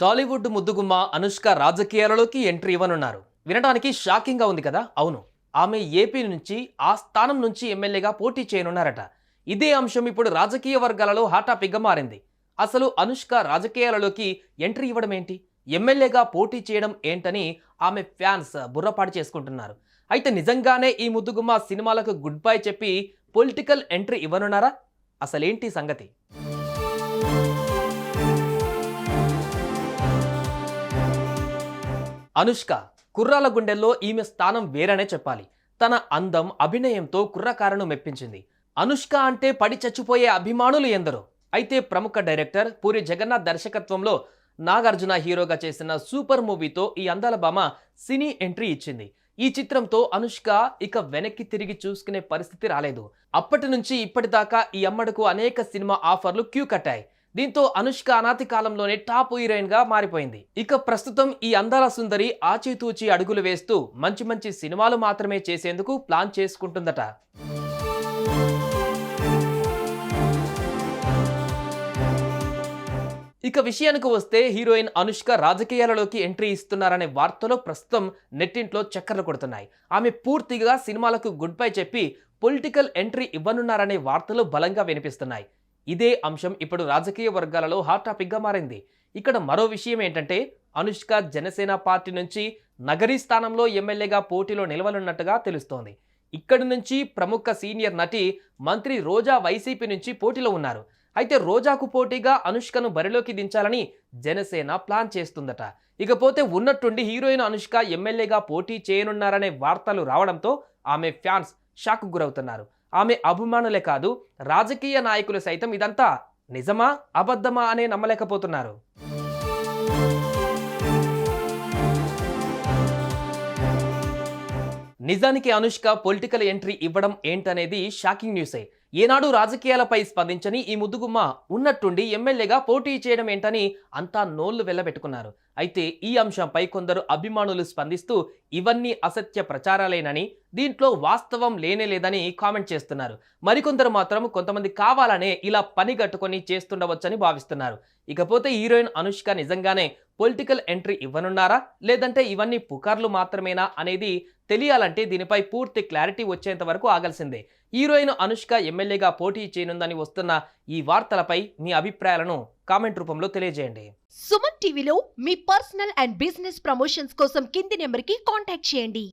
టాలీవుడ్ ముద్దుగుమ్మ అనుష్క రాజకీయాలలోకి ఎంట్రీ ఇవ్వనున్నారు. వినడానికి షాకింగ్గా ఉంది కదా? అవును. ఆమె ఏపీ నుంచి ఆ స్థానం నుంచి ఎమ్మెల్యేగా పోటీ చేయనున్నారట. ఇదే అంశం ఇప్పుడు రాజకీయ వర్గాలలో హాట్ మారింది. అసలు అనుష్క రాజకీయాలలోకి ఎంట్రీ ఇవ్వడం ఏంటి? ఎమ్మెల్యేగా పోటీ చేయడం ఏంటని ఆమె ఫ్యాన్స్ బుర్రపాటు చేసుకుంటున్నారు. అయితే నిజంగానే ఈ ముద్దుగుమ్మ సినిమాలకు గుడ్ బై చెప్పి పొలిటికల్ ఎంట్రీ ఇవ్వనున్నారా? అసలేంటి సంగతి? అనుష్క కుర్రాల గుండెల్లో ఈమె స్థానం వేరనే చెప్పాలి. తన అందం అభినయంతో కుర్రకారను మెప్పించింది. అనుష్క అంటే పడి చచ్చిపోయే అభిమానులు ఎందరో. అయితే ప్రముఖ డైరెక్టర్ పూరి జగన్నాథ్ దర్శకత్వంలో నాగార్జున హీరోగా చేసిన సూపర్ మూవీతో ఈ అందాల భామ సినీ ఎంట్రీ ఇచ్చింది. ఈ చిత్రంతో అనుష్క ఇక వెనక్కి తిరిగి చూసుకునే పరిస్థితి రాలేదు. అప్పటి నుంచి ఇప్పటిదాకా ఈ అమ్మడుకు అనేక సినిమా ఆఫర్లు క్యూ కట్టాయి. దీంతో అనుష్క అనాతి కాలంలోనే టాప్ హీరోయిన్గా మారిపోయింది. ఇక ప్రస్తుతం ఈ అందాల సుందరి ఆచితూచి అడుగులు వేస్తూ మంచి మంచి సినిమాలు మాత్రమే చేసేందుకు ప్లాన్ చేసుకుంటుందట. ఇక విషయానికి వస్తే హీరోయిన్ అనుష్క రాజకీయాలలోకి ఎంట్రీ ఇస్తున్నారనే వార్తలు ప్రస్తుతం నెట్టింట్లో చక్కర్లు కొడుతున్నాయి. ఆమె పూర్తిగా సినిమాలకు గుడ్ బై చెప్పి పొలిటికల్ ఎంట్రీ ఇవ్వనున్నారనే వార్తలు బలంగా వినిపిస్తున్నాయి. ఇదే అంశం ఇప్పుడు రాజకీయ వర్గాలలో హాట్ టాపిక్గా మారింది. ఇక్కడ మరో విషయం ఏంటంటే అనుష్క జనసేన పార్టీ నుంచి నగరీ స్థానంలో ఎమ్మెల్యేగా పోటీలో నిలవనున్నట్టుగా తెలుస్తోంది. ఇక్కడి నుంచి ప్రముఖ సీనియర్ నటి మంత్రి రోజా వైసీపీ నుంచి పోటీలో ఉన్నారు. అయితే రోజాకు పోటీగా అనుష్కను బరిలోకి దించాలని జనసేన ప్లాన్ చేస్తుందట. ఇకపోతే ఉన్నట్టుండి హీరోయిన్ అనుష్క ఎమ్మెల్యేగా పోటీ చేయనున్నారనే వార్తలు రావడంతో ఆమె ఫ్యాన్స్ షాక్ గురవుతున్నారు. ఆమె అభిమానులే కాదు రాజకీయ నాయకులు సైతం ఇదంతా నిజమా అబద్ధమా అనే నమ్మలేకపోతున్నారు. నిజానికి అనుష్క పొలిటికల్ ఎంట్రీ ఇవ్వడం ఏంటనేది షాకింగ్ న్యూసే. ఏనాడు రాజకీయాలపై స్పందించని ఈ ముద్దుగుమ్మ ఉన్నట్టుండి ఎమ్మెల్యేగా పోటీ చేయడం ఏంటని అంతా నోళ్ళు వెళ్ళబెట్టుకున్నారు అయితే ఈ అంశంపై కొందరు అభిమానులు స్పందిస్తూ ఇవన్నీ అసత్య ప్రచారాలేనని దీంట్లో వాస్తవం లేనే లేదని కామెంట్ చేస్తున్నారు. మరికొందరు మాత్రం కొంతమంది కావాలనే ఇలా పని కట్టుకొని చేస్తుండవచ్చని భావిస్తున్నారు. ఇకపోతే హీరోయిన్ అనుష్క నిజంగానే పొలిటికల్ ఎంట్రీ ఇవ్వనున్నారా? లేదంటే ఇవన్నీ పుకార్లు మాత్రమేనా అనేది తెలియాలంటే దీనిపై పూర్తి క్లారిటీ వచ్చేంత వరకు ఆగాల్సిందే. హీరోయిన్ అనుష్క ఎమ్మెల్యేగా పోటీ చేయనుందని వస్తున్న ఈ వార్తలపై మీ అభిప్రాయాలను కామెంట్ రూపంలో తెలియజేయండి. సుమన్ టీవీలో మీ పర్సనల్ అండ్ బిజినెస్ ప్రమోషన్స్ కోసం కింది నెంబర్కి కాంటాక్ట్ చేయండి.